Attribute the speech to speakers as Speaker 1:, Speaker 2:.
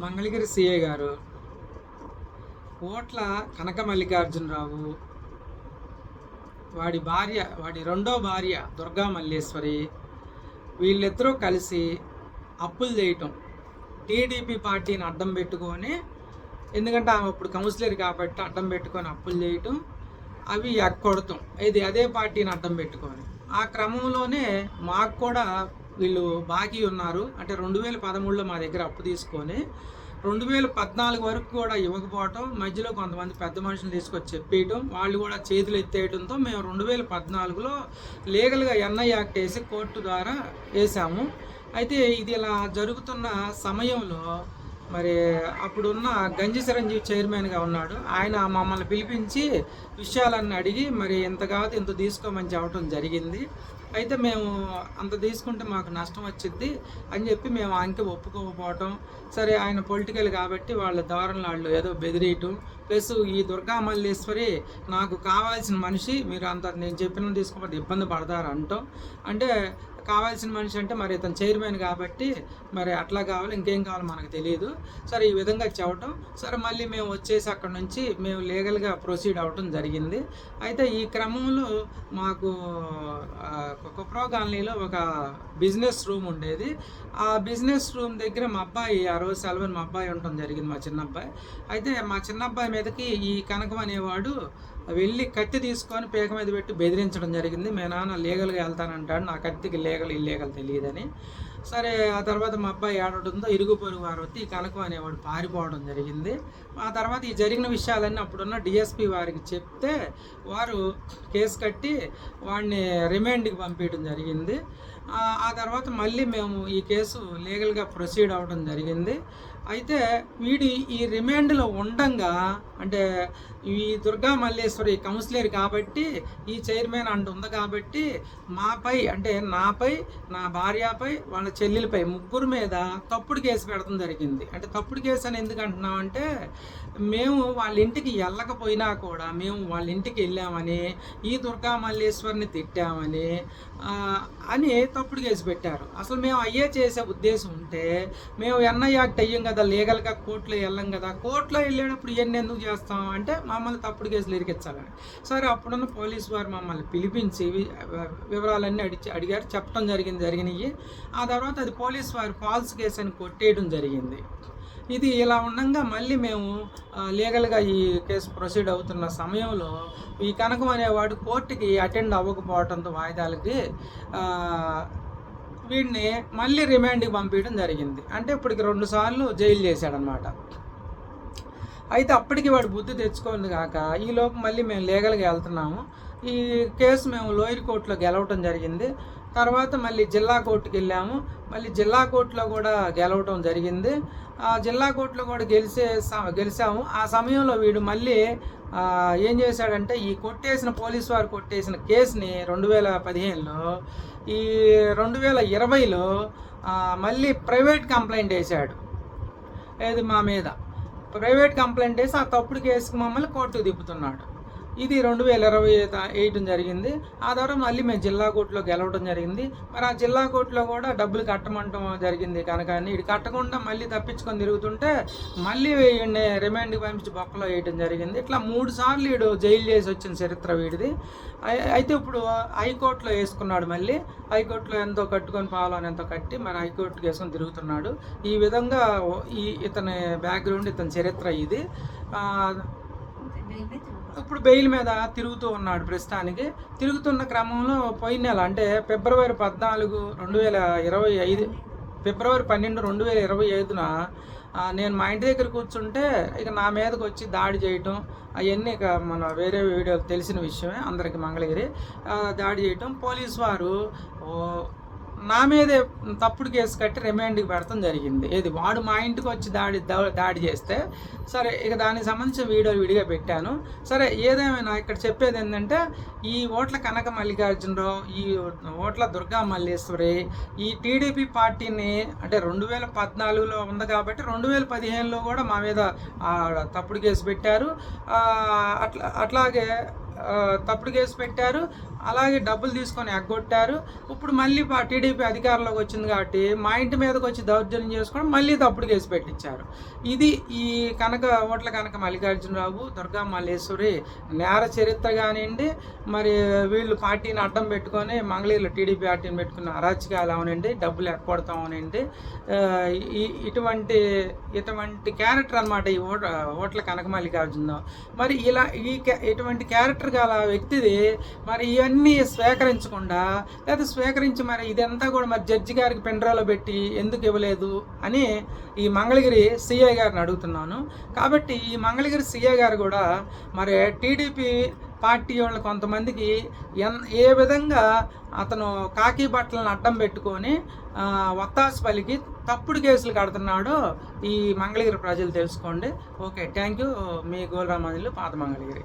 Speaker 1: Mangalagiri CA గారు ఓట్ల కనక మల్లికార్జునరావు వాడి భార్య వాడి రెండో భార్య దుర్గా మల్లేశ్వరి వీళ్ళిద్దరూ కలిసి అప్పులు చేయటం టీడీపీ పార్టీని అడ్డం పెట్టుకొని ఎందుకంటే ఆమె అప్పుడు కౌన్సిలర్ కాబట్టి అడ్డం పెట్టుకొని అప్పులు చేయటం అవి ఎక్కొడతాం ఇది అదే పార్టీని అడ్డం పెట్టుకొని. ఆ క్రమంలోనే మాకు కూడా వీళ్ళు బాకీ ఉన్నారు. అంటే రెండు వేల పదమూడులో మా దగ్గర అప్పు తీసుకొని రెండు వేల పద్నాలుగు వరకు కూడా ఇవ్వకపోవటం మధ్యలో కొంతమంది పెద్ద మనుషులు తీసుకొచ్చి చెప్పేయటం వాళ్ళు కూడా చేతులు ఎత్తేయడంతో మేము రెండు వేల పద్నాలుగులో లీగల్గా ఎన్ఐ యాక్ట్ వేసి కోర్టు ద్వారా వేసాము. అయితే ఇది ఇలా జరుగుతున్న సమయంలో మరి అప్పుడున్న గంజి చిరంజీవి చైర్మన్గా ఉన్నాడు. ఆయన మమ్మల్ని పిలిపించి విషయాలన్నీ అడిగి మరి ఇంత కాదు ఇంత తీసుకోమని చెప్పడం జరిగింది. అయితే మేము అంత తీసుకుంటే మాకు నష్టం వచ్చింది అని చెప్పి మేము ఆయనకి ఒప్పుకోకపోవటం. సరే ఆయన పొలిటికల్ కాబట్టి వాళ్ళ దారులు వాళ్ళు ఏదో బెదిరియటం ప్లస్ ఈ దుర్గా మల్లేశ్వరి నాకు కావాల్సిన మనిషి మీరు అంత నేను చెప్పిన తీసుకోకపోతే ఇబ్బంది పడతారు అంటాం అంటే కావాల్సిన మనిషి అంటే మరి ఇతను చైర్మన్ కాబట్టి మరి అట్లా కావాలి ఇంకేం కావాలో మనకు తెలియదు సరే ఈ విధంగా చెప్పటం. సరే మళ్ళీ మేము వచ్చేసి అక్కడ నుంచి మేము లీగల్గా ప్రొసీడ్ అవ్వటం జరిగింది. అయితే ఈ క్రమంలో మాకు కుప్రో కాలనీలో ఒక బిజినెస్ రూమ్ ఉండేది. ఆ బిజినెస్ రూమ్ దగ్గర మా అబ్బాయి ఆ రోజు సెలవుని మా అబ్బాయి ఉండటం జరిగింది మా చిన్న అబ్బాయి అయితే మా చిన్న అబ్బాయి మీదకి ఈ కనకం అనేవాడు వెళ్ళి కత్తి తీసుకొని పేక మీద పెట్టి బెదిరించడం జరిగింది. మీ నాన్న లీగల్గా వెళ్తానంటాడు. నా కత్తికి లీగల్ ఇల్లీగల్ తెలియదని. సరే ఆ తర్వాత మా అబ్బాయి ఆడటంతో ఇరుగు పొరుగు వారు వచ్చి ఈ కనకం అనేవాడు పారిపోవడం జరిగింది. ఆ తర్వాత ఈ జరిగిన విషయాలన్నీ అప్పుడున్న డిఎస్పి వారికి చెప్తే వారు కేసు కట్టి వాడిని రిమాండ్కి పంపించడం జరిగింది. ఆ తర్వాత మళ్ళీ మేము ఈ కేసు లీగల్గా ప్రొసీడ్ అవ్వడం జరిగింది. అయితే వీడి ఈ రిమాండ్లో ఉండంగా అంటే ఈ దుర్గా మల్లేశ్వరి కౌన్సిలర్ కాబట్టి ఈ చైర్మన్ అంటుంది కాబట్టి మాపై అంటే నాపై నా భార్యపై వాళ్ళ చెల్లెలపై ముగ్గురు మీద తప్పుడు కేసు పెడతాం జరిగింది. అంటే తప్పుడు కేసు అని ఎందుకు అంటున్నామంటే మేము వాళ్ళ ఇంటికి వెళ్ళకపోయినా కూడా మేము వాళ్ళ ఇంటికి వెళ్ళామని ఈ దుర్గా మల్లేశ్వరిని తిట్టామని అని తప్పుడు కేసు పెట్టారు. అసలు మేము అయ్యే చేసే ఉద్దేశం ఉంటే మేము ఎన్ఐ యాక్ట్ అయ్యాం కదా లీగల్గా కోర్టులో వెళ్ళాం కదా కోర్టులో వెళ్ళేటప్పుడు ఇవన్నీ ఎందుకు చేస్తాం? అంటే మమ్మల్ని తప్పుడు కేసులు ఇరికించాలని సరే అప్పుడున్న పోలీసు వారు మమ్మల్ని పిలిపించి వివరాలన్నీ అడిచి అడిగారు. చెప్పడం జరిగింది జరిగినాయి. ఆ తర్వాత అది పోలీసు వారు ఫాల్స్ కేసు అని కొట్టేయడం జరిగింది. ఇది ఇలా ఉండగా మళ్ళీ మేము లీగల్గా ఈ కేసు ప్రొసీడ్ అవుతున్న సమయంలో ఈ కనకం అనేవాడు కోర్టుకి అటెండ్ అవ్వకపోవడంతో వాయిదాలకి వీడిని మళ్ళీ రిమాండ్కి పంపించడం జరిగింది. అంటే ఇప్పటికి రెండు సార్లు జైలు చేశాడనమాట అయితే అప్పటికి వాడు బుద్ధి తెచ్చుకోండి కాక ఈ లోపు మళ్ళీ మేము లీగల్గా వెళ్తున్నాము. ఈ కేసు మేము లోయర్ కోర్టులో గెలవటం జరిగింది. తర్వాత మళ్ళీ జిల్లా కోర్టుకి వెళ్ళాము. మళ్ళీ జిల్లా కోర్టులో కూడా గెలవటం జరిగింది. ఆ జిల్లా కోర్టులో కూడా గెలిచే గెలిచాము. ఆ సమయంలో వీడు మళ్ళీ ఏం చేశాడంటే ఈ కొట్టేసిన పోలీసు వారు కొట్టేసిన కేసుని రెండు వేల పదిహేనులో ఈ రెండు వేల ఇరవైలో మళ్ళీ ప్రైవేట్ కంప్లైంట్ వేశాడు. ఏది మా మీద? ప్రైవేట్ కంప్లైంట్ వేసి ఆ తప్పుడు కేసుకి మమ్మల్ని కోర్టుకు దిప్పుతున్నాడు ఇది రెండు వేల ఇరవై వేయటం జరిగింది. ఆ తర్వాత మళ్ళీ మేము జిల్లా కోర్టులో గెలవడం జరిగింది. మరి ఆ జిల్లా కోర్టులో కూడా డబ్బులు కట్టమంటం జరిగింది కనుక ఇది కట్టకుండా మళ్ళీ తప్పించుకొని తిరుగుతుంటే మళ్ళీ రిమాండ్కి పంపించి బొక్కలో వేయటం జరిగింది. ఇట్లా మూడు సార్లు వీడు జైలు చేసి వచ్చిన చరిత్ర వీడిది. అయితే ఇప్పుడు హైకోర్టులో వేసుకున్నాడు మళ్ళీ. హైకోర్టులో ఎంతో కట్టుకొని పాలని ఎంతో కట్టి మరి హైకోర్టుకి వేసుకొని తిరుగుతున్నాడు. ఈ విధంగా ఈ ఇతని బ్యాక్గ్రౌండ్ ఇతని చరిత్ర ఇది. ఇప్పుడు బెయిల్ మీద తిరుగుతూ ఉన్నాడు ప్రస్తుతానికి. తిరుగుతున్న క్రమంలో పోయిన నెల అంటే ఫిబ్రవరి పద్నాలుగు రెండు వేల ఇరవై ఐదు ఫిబ్రవరి పన్నెండు రెండు వేల ఇరవై ఐదున నేను మా ఇంటి దగ్గర కూర్చుంటే ఇక నా మీదకి వచ్చి దాడి చేయటం అవన్నీ ఇక మన వేరే వీడియోలు తెలిసిన విషయమే అందరికి మంగళగిరి. దాడి చేయటం. పోలీసు వారు ఓ, నా మీదే తప్పుడు కేసు కట్టి రిమాండ్కి పెడతాం జరిగింది. ఏది? వాడు మా ఇంటికి వచ్చి దాడి దాడి చేస్తే సరే ఇక దానికి సంబంధించిన వీడియోలు విడిగా పెట్టాను. సరే ఏదేమైనా ఇక్కడ చెప్పేది ఏంటంటే ఈ ఓట్ల కనక మల్లికార్జునరావు ఈ ఓట్ల దుర్గా మల్లేశ్వరి ఈ టీడీపీ పార్టీని అంటే రెండు వేల పద్నాలుగులో ఉంది కాబట్టి రెండు వేల పదిహేనులో కూడా మా మీద తప్పుడు కేసు పెట్టారు. అట్లా అట్లాగే తప్పుడు కేసు పెట్టారు. అలాగే డబ్బులు తీసుకొని ఎగ్గొట్టారు. ఇప్పుడు మళ్ళీ టీడీపీ అధికారంలోకి వచ్చింది కాబట్టి మా ఇంటి మీదకి వచ్చి దౌర్జన్యం చేసుకొని మళ్ళీ తప్పుడు కేసు పెట్టించారు. ఇది ఈ కనక ఓట్ల కనక మల్లికార్జునరావు దుర్గా మల్లేశ్వరి నేర చరిత్ర కానివ్వండి మరి వీళ్ళు పార్టీని అడ్డం పెట్టుకొని మంగళీరులో టీడీపీ పార్టీని పెట్టుకున్న అరాచకాలు అవనండి డబ్బులు ఎక్కొడతాం అవనండి. ఇటువంటి ఇటువంటి క్యారెక్టర్ అన్నమాట ఈ ఓట్ల కనక మల్లికార్జునరావు. మరి ఇలా ఈ ఇటువంటి క్యారెక్టర్ గల వ్యక్తిది మరి ఇవన్నీ స్వీకరించకుండా లేదా స్వీకరించి మరి ఇదంతా కూడా మరి జడ్జి గారికి పెండ్రాలో పెట్టి ఎందుకు ఇవ్వలేదు అని ఈ మంగళగిరి సిఐ గారిని అడుగుతున్నాను. కాబట్టి ఈ మంగళగిరి సిఐ గారు కూడా మరి టీడీపీ పార్టీ వాళ్ళు కొంతమందికి ఎన్ ఏ విధంగా అతను కాకి బట్టలను అడ్డం పెట్టుకొని ఆ, వత్తాసు పలికి తప్పుడు కేసులు కడుతున్నాడో ఈ మంగళగిరి ప్రజలు తెలుసుకోండి. Okay thank you. మీ గోల్రామాజులు పాత మంగళగిరి.